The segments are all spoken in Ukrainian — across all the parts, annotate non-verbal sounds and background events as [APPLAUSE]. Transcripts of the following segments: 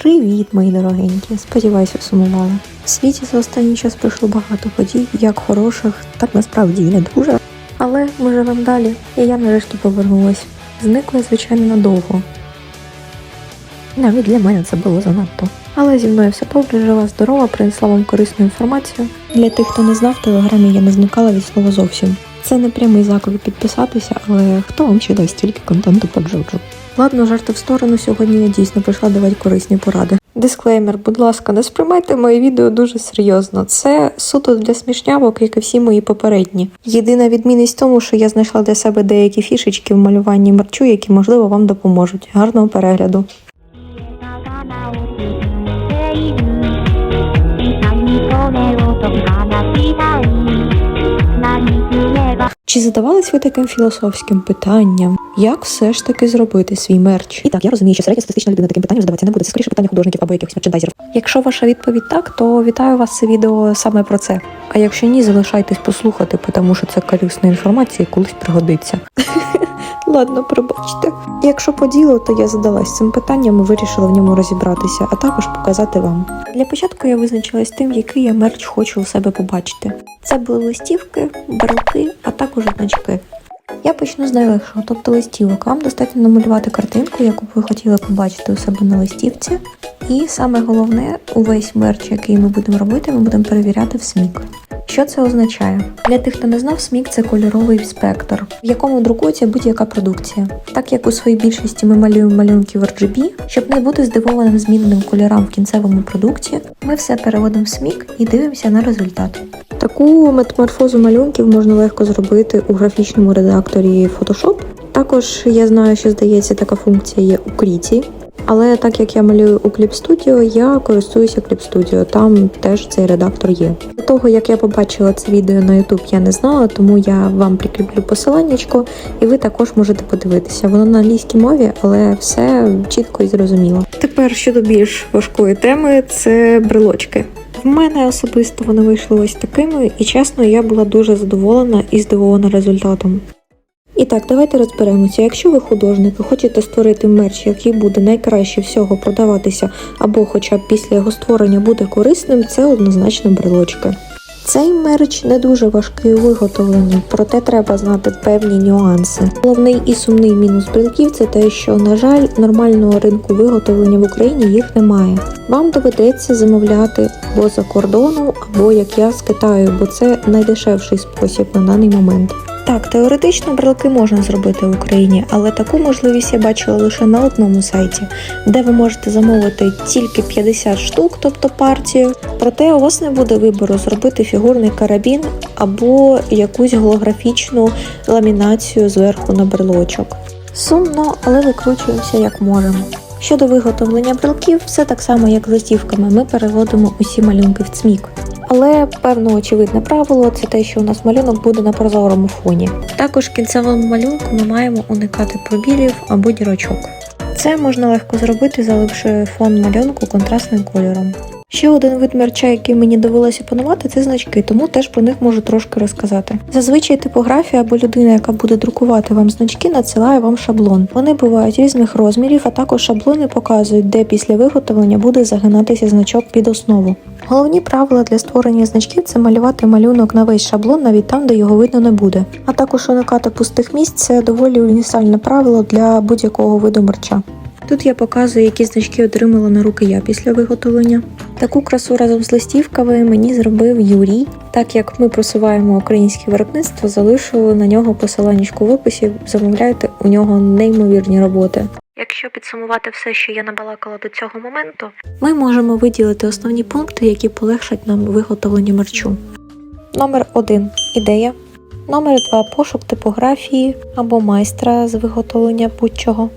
Привіт, мої дорогенькі! Сподіваюся, сумували. В світі за останній час пройшло багато подій, як хороших, так насправді і не дуже. Але ми живемо далі, і я нарешті повернулась. Зникла, звичайно, надовго. Навіть для мене це було занадто. Але зі мною все добре, жива, здорова, принесла вам корисну інформацію. Для тих, хто не знав, в телеграмі я не зникала від слова зовсім. Це не прямий заклик підписатися, але хто вам ще дасть стільки контенту по Джоджо? Ладно, жарти в сторону, сьогодні я дійсно прийшла давати корисні поради. Дисклеймер, будь ласка, не сприймайте моє відео дуже серйозно. Це суто для смішнявок, як і всі мої попередні. Єдина відмінність в тому, що я знайшла для себе деякі фішечки в малюванні марчу, які можливо вам допоможуть. Гарного перегляду! Чи задавались ви таким філософським питанням? Як все ж таки зробити свій мерч? І так, я розумію, що середньостатистична людина таким питанням задаватися не буде. Це скоріше питання художників або якихось мерчендайзерів. Якщо ваша відповідь так, то вітаю вас це відео саме про це. А якщо ні, залишайтесь послухати, тому що це корисна інформація і колись пригодиться. [LAUGHS] Ладно, пробачте. Якщо по ділу, то я задалась цим питанням і вирішила в ньому розібратися, а також показати вам. Для початку я визначилась тим, який я мерч хочу у себе побачити. Це були листівки, брелки, а також значки. Я почну з найлегшого, тобто листівок. Вам достатньо намалювати картинку, яку б ви хотіли побачити у себе на листівці. І саме головне, увесь мерч, який ми будемо робити, ми будемо перевіряти в СМІК. Що це означає? Для тих, хто не знав, СМІК це кольоровий спектр, в якому друкується будь-яка продукція. Так як у своїй більшості ми малюємо малюнки в RGB, щоб не бути здивованим зміненим кольорам в кінцевому продукті, ми все переводимо в СМІК і дивимося на результат. Таку метаморфозу малюнків можна легко зробити у графічному редакторі Photoshop. Також я знаю, що здається, така функція є у Кріті. Але так як я малюю у Clip Studio, я користуюся Clip Studio, там теж цей редактор є. До того як я побачила це відео на YouTube, я не знала, тому я вам прикріплю посиланнячко, і ви також можете подивитися. Воно на англійській мові, але все чітко і зрозуміло. Тепер щодо більш важкої теми, це брелочки. В мене особисто вони вийшли ось такими, і чесно, я була дуже задоволена і здивована результатом. І так, давайте розберемося. Якщо ви художник і хочете створити мерч, який буде найкраще всього продаватися, або хоча б після його створення буде корисним, це однозначно брелочки. Цей мерч не дуже важкий у виготовленні, проте треба знати певні нюанси. Головний і сумний мінус брелків це те, що, на жаль, нормального ринку виготовлення в Україні їх немає. Вам доведеться замовляти або за кордону, або як я з Китаю, бо це найдешевший спосіб на даний момент. Так, теоретично брелки можна зробити в Україні, але таку можливість я бачила лише на одному сайті, де ви можете замовити тільки 50 штук, тобто партію. Проте у вас не буде вибору зробити фігурний карабін або якусь голографічну ламінацію зверху на брелочок. Сумно, але викручуємося як можемо. Щодо виготовлення брелків, все так само, як з листівками, ми переводимо усі малюнки в цмік. Але певно очевидне правило це те, що у нас малюнок буде на прозорому фоні. Також в кінцевому малюнку ми маємо уникати пробілів або дірочок. Це можна легко зробити, заливши фон малюнку контрастним кольором. Ще один вид мерча, який мені довелося опанувати, це значки, тому теж про них можу трошки розказати. Зазвичай типографія або людина, яка буде друкувати вам значки, надсилає вам шаблон. Вони бувають різних розмірів, а також шаблони показують, де після виготовлення буде загинатися значок під основу. Головні правила для створення значків це малювати малюнок на весь шаблон, навіть там, де його видно не буде. А також уникати пустих місць це доволі універсальне правило для будь-якого виду мерча. Тут я показую, які значки отримала на руки я після виготовлення. Таку красу разом з листівками мені зробив Юрій. Так як ми просуваємо українське виробництво, залишу на нього посиланнячку в описі. Замовляйте у нього неймовірні роботи. Якщо підсумувати все, що я набалакала до цього моменту, ми можемо виділити основні пункти, які полегшать нам виготовлення мерчу. Номер 1 ідея. Номер 2 пошук типографії або майстра з виготовлення будь-чого.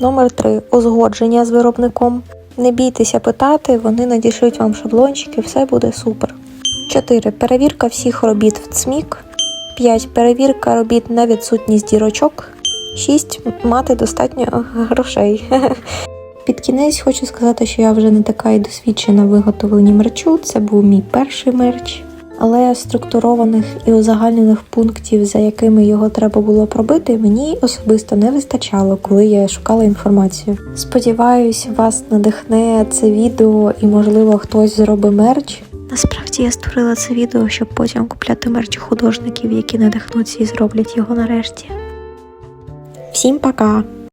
Номер 3 узгодження з виробником. Не бійтеся питати, вони надішлють вам шаблончики, все буде супер. 4. Перевірка всіх робіт в ЦМІК. 5. Перевірка робіт на відсутність дірочок. 6. Мати достатньо грошей. [LAUGHS] Під кінець хочу сказати, що я вже не така і досвідчена в виготовленні мерчу. Це був мій перший мерч. Але структурованих і узагальнених пунктів, за якими його треба було пробити, мені особисто не вистачало, коли я шукала інформацію. Сподіваюсь, вас надихне це відео і, можливо, хтось зробить мерч. Насправді я створила це відео, щоб потім купляти мерч художників, які надихнуться і зроблять його нарешті. Всім пока!